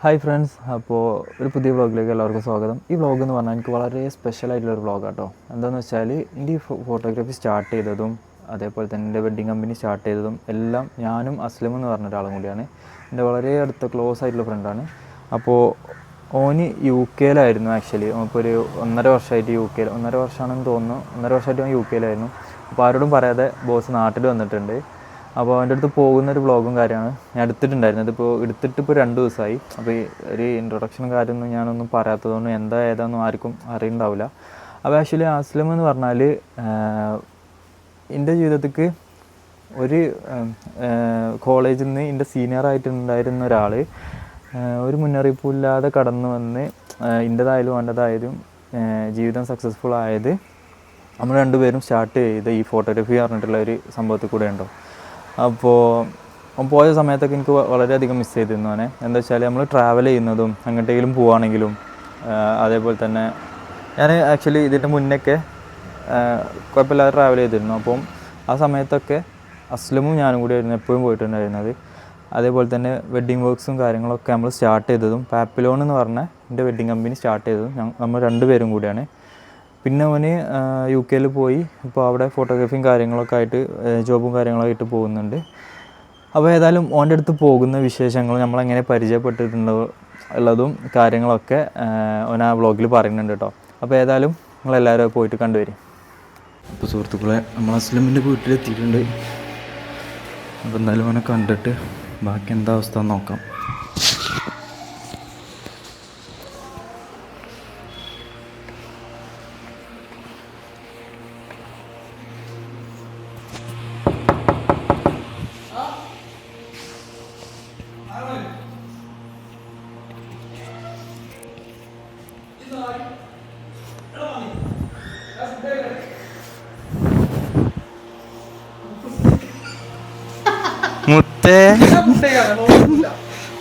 Hi friends അപ്പോൾ ഒരു പുതിയ വ്ളോഗിലേക്ക് എല്ലാവർക്കും സ്വാഗതം. ഈ വ്ളോഗ് എന്ന് പറഞ്ഞാൽ എനിക്ക് വളരെ സ്പെഷ്യൽ ആയിട്ടുള്ള ഒരു വ്ളോഗ് കേട്ടോ എന്താണെന്ന് വെച്ചാൽ എന്റെ ഈ ഫോട്ടോഗ്രാഫി സ്റ്റാർട്ട് ചെയ്തതും അതേപോലെ തന്നെ എന്റെ വെഡ്ഡിങ് കമ്പനി സ്റ്റാർട്ട് ചെയ്തതും എല്ലാം ഞാനും അസ്ലം എന്ന് പറഞ്ഞ ഒരാളും കൂടിയാണ്. എന്റെ വളരെ അടുത്ത ക്ലോസ് ആയിട്ടുള്ള ഫ്രണ്ടാണ് അപ്പോൾ ഓന് യു കെയിലായിരുന്നു ആക്ച്വലി ഇപ്പോൾ ഒരു ഒന്നര വർഷമായിട്ട് യു കെയിൽ ഒന്നര വർഷമാണെന്ന് തോന്നുന്നു. ഒന്നര വർഷമായിട്ട് ഞാൻ യു കെയിലായിരുന്നു. അപ്പോൾ ആരോടും പറയാതെ ബോസ് നാട്ടിൽ വന്നിട്ടുണ്ട്. അപ്പോൾ അവന്റെ അടുത്ത് പോകുന്ന ഒരു വ്ളോഗും കാര്യമാണ് ഞാൻ എടുത്തിട്ടുണ്ടായിരുന്നു. ഇതിപ്പോൾ എടുത്തിട്ട് ഇപ്പോൾ രണ്ട് ദിവസമായി അപ്പോൾ ഒരു ഇൻട്രൊഡക്ഷനും കാര്യമൊന്നും ഞാനൊന്നും പറയാത്തതുകൊണ്ട് എന്താ ഏതാണെന്നും ആർക്കും അറിയുണ്ടാവില്ല. അപ്പോൾ ആക്ച്വലി അസ്ലം എന്ന് പറഞ്ഞാൽ എന്റെ ജീവിതത്തിക്ക് ഒരു കോളേജിൽ നിന്ന് എന്റെ സീനിയറായിട്ടുണ്ടായിരുന്ന ഒരാൾ ഒരു മുന്നറിയിപ്പില്ലാതെ കടന്നു വന്ന് എന്റെതായാലും അവന്റെതായാലും ജീവിതം സക്സസ്ഫുൾ ആയത് നമ്മൾ രണ്ടുപേരും സ്റ്റാർട്ട് ചെയ്ത് ഈ ഫോട്ടോഗ്രാഫി പറഞ്ഞിട്ടുള്ള ഒരു സംഭവത്തിൽ കൂടെ ഉണ്ടോ? അപ്പോൾ പോയ സമയത്തൊക്കെ എനിക്ക് വളരെയധികം മിസ് ചെയ്തിരുന്നു അവനെ എന്താ വെച്ചാൽ നമ്മൾ ട്രാവൽ ചെയ്യുന്നതും എങ്ങോട്ടെങ്കിലും പോവുകയാണെങ്കിലും അതേപോലെ തന്നെ ഞാൻ ആക്ച്വലി ഇതിന്റെ മുന്നൊക്കെ കുഴപ്പമില്ലാതെ ട്രാവൽ ചെയ്തിരുന്നു. അപ്പം ആ സമയത്തൊക്കെ അസ്ലമും ഞാനും കൂടി ആയിരുന്നു എപ്പോഴും പോയിട്ടുണ്ടായിരുന്നത്. അതേപോലെ തന്നെ വെഡ്ഡിങ് വർക്ക്സും കാര്യങ്ങളൊക്കെ നമ്മൾ സ്റ്റാർട്ട് ചെയ്തതും പാപ്പിലോൺ എന്ന് പറഞ്ഞ എന്റെ വെഡ്ഡിങ് കമ്പനി സ്റ്റാർട്ട് ചെയ്തതും നമ്മൾ രണ്ടുപേരും കൂടിയാണ്. പിന്നെ അവന് യു കെയിൽ പോയി. ഇപ്പോൾ അവിടെ ഫോട്ടോഗ്രാഫിയും കാര്യങ്ങളൊക്കെ ആയിട്ട് ജോബും കാര്യങ്ങളൊക്കെ ആയിട്ട് പോകുന്നുണ്ട്. അപ്പോൾ ഏതായാലും ഓന്റെ അടുത്ത് പോകുന്ന വിശേഷങ്ങൾ നമ്മളെങ്ങനെ പരിചയപ്പെട്ടിട്ടുണ്ടോ ഉള്ളതും കാര്യങ്ങളൊക്കെ ഓൻ ആ വ്ളോഗിൽ പറയുന്നുണ്ട് കേട്ടോ അപ്പോൾ ഏതായാലും നിങ്ങളെല്ലാവരും പോയിട്ട് കണ്ടുവരും. അപ്പോൾ സുഹൃത്തുക്കളെ നമ്മൾ അസ്ലമിന്റെ വീട്ടിലെത്തിയിട്ടുണ്ട്. അപ്പോൾ എന്തായാലും അവനെ കണ്ടിട്ട് ബാക്കി എന്താ അവസ്ഥ നോക്കാം.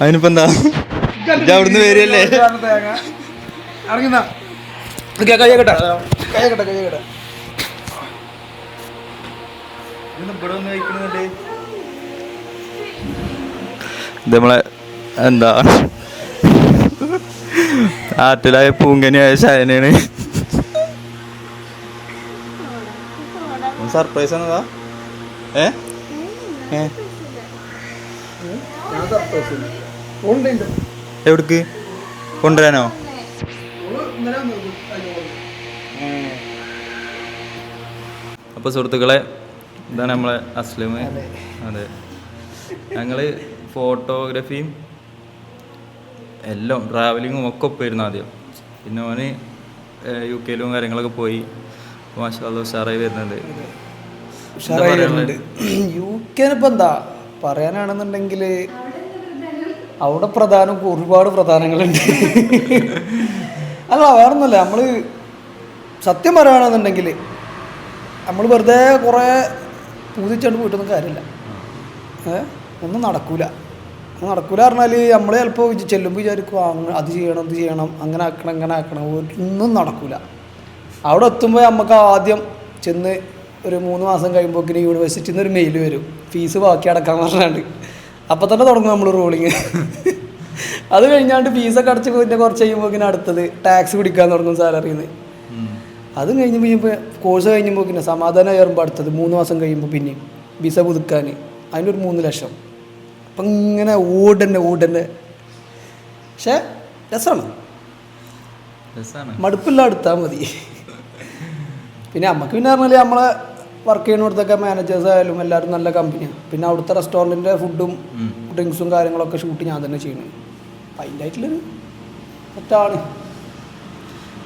അതിനിപ്പോ എന്താ? അവിടുന്ന് ഇത് നമ്മളെ എന്താ? ആറ്റിലായ പൂങ്കനിയായ ശയനാണ് സർപ്രൈസ് ആണതാ ഏ? ഏ? എവിടേക്ക്? കൊണ്ടുവരാനോ. അപ്പോൾ സുഹൃത്തുക്കളെ ഇതാണ് നമ്മളെ അസ്ലിം. അതെ. ഞങ്ങൾ ഫോട്ടോഗ്രാഫിയും എല്ലാം ട്രാവലിങ്ങും ഒക്കെ ഒപ്പായിരുന്നു ആദ്യം. പിന്നെ ഓന് യു കെയിലും കാര്യങ്ങളൊക്കെ പോയി. മാഷാ ഉഷാറായി വരുന്നുണ്ട്. ഉഷാറായി വരുന്നുണ്ട്. യു കെനിപ്പോൾ എന്താ? പറയാനാണെന്നുണ്ടെങ്കിൽ അവിടെ പ്രധാനം ഒരുപാട് പ്രധാനങ്ങളുണ്ട്. അല്ല വേറൊന്നുമല്ല. നമ്മൾ സത്യം പറയുകയാണെന്നുണ്ടെങ്കിൽ നമ്മൾ വെറുതെ കുറേ പൂതിച്ചോണ്ട് പോയിട്ടൊന്നും കാര്യമില്ല. ഒന്നും നടക്കൂല. നടക്കൂല പറഞ്ഞാൽ നമ്മൾ ചിലപ്പോൾ ചെല്ലുമ്പോൾ വിചാരിക്കും "ആ, അത് ചെയ്യണം ഇത് ചെയ്യണം അങ്ങനെ ആക്കണം അങ്ങനെ ആക്കണം. ഒന്നും നടക്കൂല. അവിടെ എത്തുമ്പോൾ നമുക്ക് ആദ്യം ചെന്ന് ഒരു മൂന്ന് മാസം കഴിയുമ്പോൾ യൂണിവേഴ്സിറ്റിയിൽ നിന്ന് ഒരു മെയിൽ വരും. ഫീസ് ബാക്കി അടക്കാൻ പറഞ്ഞാണ്ട്. അപ്പം തന്നെ തുടങ്ങും നമ്മൾ റോളിങ് അത് കഴിഞ്ഞാണ്ട് ഫീസൊക്കെ അടച്ച് പിന്നെ കുറച്ച് കഴിയുമ്പോൾ പിന്നെ അടുത്തത് ടാക്സ് പിടിക്കാൻ തുടങ്ങും സാലറിയിൽ നിന്ന് അതും കഴിഞ്ഞ് കഴിയുമ്പോൾ കോഴ്സ് കഴിയുമ്പോൾ പിന്നെ സമാധാനം കയറുമ്പോൾ അടുത്തത് മൂന്ന് മാസം കഴിയുമ്പോൾ പിന്നെ വിസ പുതുക്കാൻ അതിനൊരു മൂന്ന് ലക്ഷം. അപ്പം ഇങ്ങനെ ഓടന്നെ ഓടന്നെ പക്ഷേ രസമാണ് മടുപ്പില്ല അടുത്താൽ മതി. പിന്നെ നമുക്ക് പിന്നെ പറഞ്ഞാൽ നമ്മളെ വർക്ക് ചെയ്യുന്നിടത്തൊക്കെ മാനേജേഴ്സ് ആയാലും എല്ലാവരും നല്ല കമ്പനിയാണ് പിന്നെ അവിടുത്തെ റെസ്റ്റോറന്റിന്റെ ഫുഡും ഡ്രിങ്ക്സും കാര്യങ്ങളൊക്കെ ഷൂട്ട് ഞാൻ തന്നെ ചെയ്യണം അതിന്റെ ആയിട്ടുള്ളൊരു തെറ്റാണ്.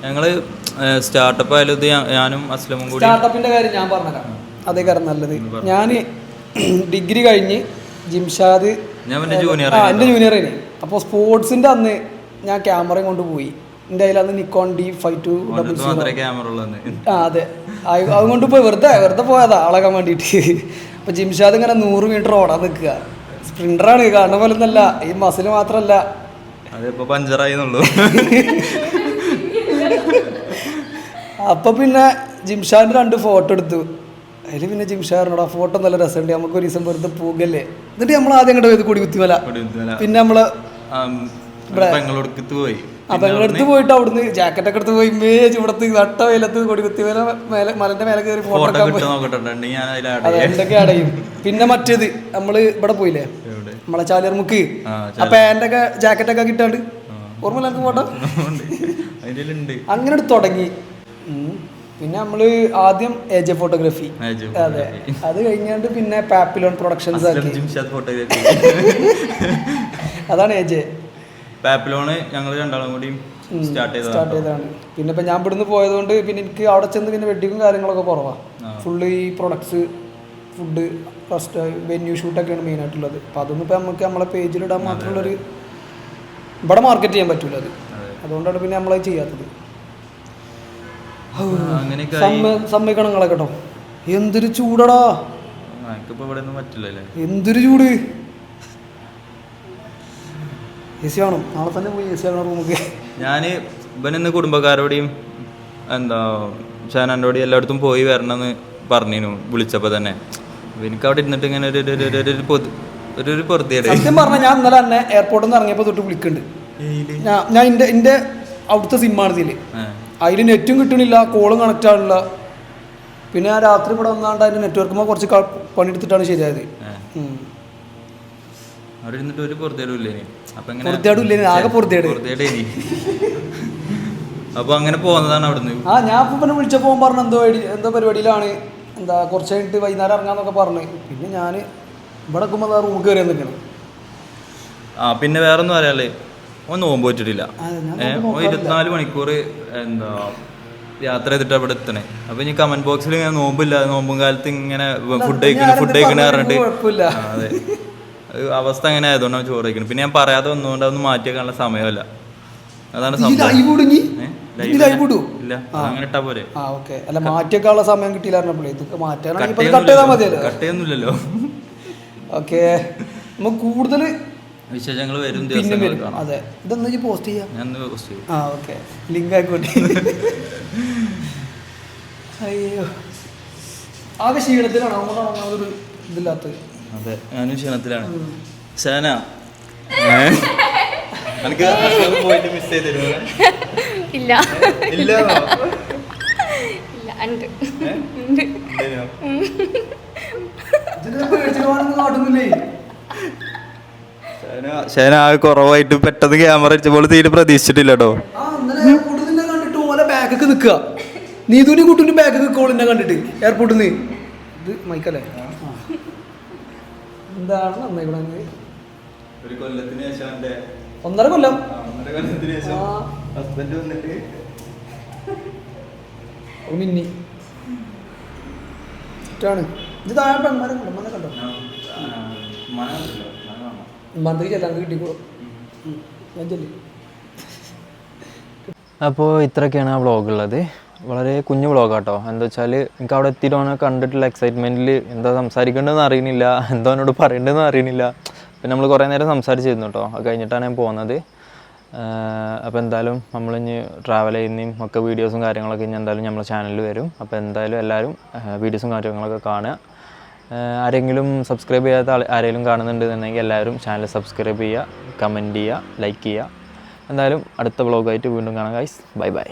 ഞങ്ങൾ സ്റ്റാർട്ടപ്പ് ആയാലും ഇത് ഞാനും അസ്ലമും കൂടി സ്റ്റാർട്ടപ്പിന്റെ കാര്യം ഞാൻ പറഞ്ഞതാണ് അതേ കാര്യം നല്ലത്. ഞാൻ ഡിഗ്രി കഴിഞ്ഞ് ജിംഷാദ് ഞാൻ പിന്നെ ജൂനിയർ എന്റെ ജൂനിയറിന് അപ്പോൾ സ്പോർട്സിന്റെ അന്ന് ഞാൻ ക്യാമറയും കൊണ്ട് പോയി. എന്റെ Nikon D five two double zero ആ അതെ. അത് അതുകൊണ്ട് പോയി വെറുതെ വെറുതെ പോയതാ ആളാക്കാൻ വേണ്ടിയിട്ട്. അപ്പോൾ ജിംഷാദ് ഇങ്ങനെ നൂറ് മീറ്റർ ഓടാൻ നിൽക്കുക. സ്പ്രിന്ററാണ് കാണുന്ന പോലെ ഒന്നല്ല ഈ മസിൽ മാത്രമല്ല അപ്പൊ പിന്നെ ജിംഷാദിന്റെ രണ്ട് ഫോട്ടോ എടുത്തു. അതിൽ പിന്നെ ജിംഷാറിനോട് ആ ഫോട്ടോ നല്ല രസമുണ്ട് നമുക്ക് ഒരു ദിവസം വെറുതെ പോകല്ലേ. എന്നിട്ട് നമ്മൾ ആദ്യം കണ്ടത് കൂടി കുത്തിമല പിന്നെ നമ്മൾ പോയി. അപ്പൊ ഞങ്ങളടുത്ത് പോയിട്ട് അവിടുന്ന് ജാക്കറ്റ് ഒക്കെ എടുത്ത് പോയി മേ ഇവിടത്ത് നട്ട വെയിലത്ത് കൊടി കുത്തി മേലെ മേലെ മലന്റെ മേലെ കയറി ഫോട്ടോ ഫോട്ടോ എടുക്കാൻ പോയി. കിട്ടുക നോക്കട്ടെ ഉണ്ടെങ്കിൽ ഞാൻ അതിൽ ആഡ് അതെ എന്തൊക്കെ അടയും പിന്നെ മറ്റേത് നമ്മൾ ഇവിടെ പോയില്ലേ? നമ്മളെ ചാലിയർമുക്ക് ആ എന്റെ പാന്റ് ഒക്കെ ജാക്കറ്റ് ഒക്കെ കിട്ടാണ്ട്. ഓർമ്മ എനിക്ക് ഫോട്ടോ അങ്ങനെ തുടങ്ങി. പിന്നെ നമ്മൾ ആദ്യം ഏജ് ഫോട്ടോഗ്രാഫി അതെ അത് കഴിഞ്ഞാണ്ട് പിന്നെ പാപ്പിലോൺ പ്രൊഡക്ഷൻസ് ആക്കി. അതാണ് എ ജെ പാപ്പിലോണ് ഞങ്ങൾ രണ്ടാളും കൂടി സ്റ്റാർട്ട് ചെയ്തതാണ് പിന്നെ ഇപ്പൊ ഞാൻ ഇവിടുന്ന് പോയതുകൊണ്ട് പിന്നെ എനിക്ക് അവിടെ ചെന്ന് പിന്നെ വെഡിങ്ങും കാര്യങ്ങളൊക്കെ കുറവാണ് ഫുള്ള് ഈ പ്രൊഡക്ട്സ് ഫുഡ് ഫസ്റ്റ് വെന്യൂ ഷൂട്ടൊക്കെയാണ് മെയിൻ ആയിട്ടുള്ളത്. അപ്പൊ അതൊന്നും ഇപ്പൊ നമുക്ക് നമ്മളെ പേജിലിടാൻ മാത്രമുള്ളൊരു ഇവിടെ മാർക്കറ്റ് ചെയ്യാൻ പറ്റൂല അത്. അതുകൊണ്ടാണ് പിന്നെ നമ്മളത് ചെയ്യാത്തത്. സമ്മതിക്കണം കേട്ടോ എന്തൊരു ചൂടടാ. എന്തൊരു ചൂട്. എ സി വേണം. നാളെ തന്നെ പോയി എ സി ആകണം റൂമൊക്കെ. ഞാൻ ഇവനിന്ന് കുടുംബക്കാരോടെയും എന്താ ഷാനാന്റെയോടെയും എല്ലായിടത്തും പോയി വരണമെന്ന് പറഞ്ഞിരുന്നു വിളിച്ചപ്പോൾ തന്നെ. എനിക്ക് അവിടെ ഇരുന്നിട്ട് ഇങ്ങനെ ഒരു ഒരു- ഒരു- ഒരു- പൊതു ഒരു ഒരു പൊറുതിയുടെ സത്യം പറഞ്ഞാൽ ഞാൻ ഇന്നലെ തന്നെ എയർപോർട്ടിൽ നിന്ന് ഇറങ്ങിയപ്പോൾ തൊട്ട് വിളിക്കുന്നുണ്ട്. ഞാൻ ഞാൻ എന്റെ എന്റെ അവിടുത്തെ സിമ്മാണ് ഇതിൽ അതിൽ നെറ്റും കിട്ടണില്ല കോളും കണക്റ്റ് ആണില്ല പിന്നെ ഞാൻ രാത്രി ഇവിടെ വന്നാണ്ട് അതിന്റെ നെറ്റ്വർക്കുമ്പോൾ കുറച്ച് പണിയെടുത്തിട്ടാണ് ശരിയായത്. അവിടെ ഇരുന്നിട്ട് ഒരു പൊറുതേടും ഇല്ലേ അപ്പൊ ഇങ്ങനെ ആകെ അങ്ങനെ പോകുന്നതാണ് അവിടുന്ന്. ആ ഞാൻ ഇപ്പം പിന്നെ വിളിച്ചപ്പോൾ അവൻ പറഞ്ഞു എന്തോ എന്തോ പരിപാടിയിലാണ്. എന്താ കുറച്ച് കഴിഞ്ഞിട്ട് വൈകുന്നേരം ഇറങ്ങാന്നൊക്കെ പറഞ്ഞു. പിന്നെ ഞാൻ ഇവിടെ നിൽക്കുമ്പോൾ റൂമിൽ കയറി നിൽക്കണം ആ പിന്നെ വേറെ ഒന്നും അറിയാല്ലേ? ഓൻ നോമ്പ് വെച്ചിട്ടില്ല. ഇരുപത്തിനാല് മണിക്കൂർ എന്താ യാത്ര ചെയ്തിട്ട് അവിടെ എത്തണേ. അപ്പൊ ഇനി കമന്റ് ബോക്സിൽ ഇങ്ങനെ നോമ്പില്ല നോമ്പും കാലത്ത് ഇങ്ങനെ ഫുഡ് കഴിക്കണേ ഫുഡ് കഴിക്കണ പറഞ്ഞിട്ട് അത്. അവസ്ഥ അങ്ങനെ ആയതുകൊണ്ടാണ് ചോറ് കഴിക്കുന്നത് പിന്നെ ഞാൻ പറയാതെ ഒന്നുകൊണ്ട് അതൊന്നും മാറ്റിയേക്കാനുള്ള സമയമല്ല. അതാണ് ഇല്ല അങ്ങനെ ഇട്ടാ പോരെ. അല്ല സമയം കിട്ടിയില്ല ഓക്കെ. നമുക്ക് കൂടുതൽ വിശേഷങ്ങൾ വരും ദിവസങ്ങൾ അതെ. ഇതെന്നാ പോസ്റ്റ് ചെയ്യാം. ഞാൻ ചെയ്യും. ആ ഓക്കെ. ലിങ്ക് ആയിക്കോട്ടെ. അയ്യോ. ആകെ ക്ഷീണത്തിലാണ്. അതുകൊണ്ടാണ് ഒന്നാമതൊരു ഇതില്ലാത്തത്. അതെ ഞാനും ക്ഷീണത്തിലാണ് സേന. എനിക്ക് പോയിട്ട് മിസ് ചെയ്തിരുന്നു ഇല്ല? ഇല്ല. ഇല്ല. ഉണ്ട്. ഷേന ആ കുറവായിട്ട് പെട്ടെന്ന് ക്യാമറ അടിച്ചപ്പോൾ തീരെ പ്രതീക്ഷിച്ചിട്ടില്ല കേട്ടോ കണ്ടിട്ട് ഓലെ ബാഗൊക്കെ നിൽക്കുക നീതുനി കൂട്ടിന്റെ ബാഗ് നിൽക്കോളിന്നെ കണ്ടിട്ട്. എയർപോർട്ടിൽ നിന്ന് ഇത് മൈക്കല്ലേ ആ. എന്താണ് നന്നായിക്കണേ ഒരു കൊല്ലത്തിന് ശേഷം എന്റെ ഒന്നര കൊല്ലം? ഒന്നര കൊല്ലത്തിന് ശേഷം ഹസ്ബൻഡ് വന്നിട്ട് മിന്നി. ഇഷ്ടാണ് ഇത് താഴെ പെൺമാരെ കണ്ടോ? മനെ കണ്ടോ? മന്ത്രി ചെല്ലാൻ കിട്ടിക്കോളൂ. ഞാൻ ചെല്ലി. അപ്പോൾ ഇത്രയൊക്കെയാണ് ആ വ്ളോഗ് ഉള്ളത്. വളരെ കുഞ്ഞു വ്ളോഗ് കേട്ടോ എന്താ വെച്ചാൽ എനിക്ക് അവിടെ എത്തിയിട്ട് ഓനെ കണ്ടിട്ടുള്ള എക്സൈറ്റ്മെന്റിൽ എന്താ സംസാരിക്കേണ്ടതെന്ന് അറിയണില്ല. എന്താ എന്നോട് പറയേണ്ടതെന്ന് അറിയണില്ല. പിന്നെ നമ്മൾ കുറേ നേരം സംസാരിച്ചിരുന്നു കേട്ടോ അത് കഴിഞ്ഞിട്ടാണ് ഞാൻ പോകുന്നത് അപ്പോൾ എന്തായാലും നമ്മൾ ഇനി ട്രാവൽ ചെയ്യുന്നതും ഒക്കെ വീഡിയോസും കാര്യങ്ങളൊക്കെ ഇനി എന്തായാലും നമ്മളെ ചാനലിൽ വരും. അപ്പോൾ എന്തായാലും എല്ലാവരും വീഡിയോസും കാര്യങ്ങളൊക്കെ കാണുക. ആരെങ്കിലും സബ്സ്ക്രൈബ് ചെയ്യാത്ത ആരെങ്കിലും കാണുന്നുണ്ടെന്നുണ്ടെങ്കിൽ എല്ലാവരും ചാനൽ സബ്സ്ക്രൈബ് ചെയ്യുക കമന്റ് ചെയ്യുക ലൈക്ക് ചെയ്യുക. എന്തായാലും അടുത്ത വ്ളോഗായിട്ട് വീണ്ടും കാണാം ഗൈസ് ബൈ ബൈ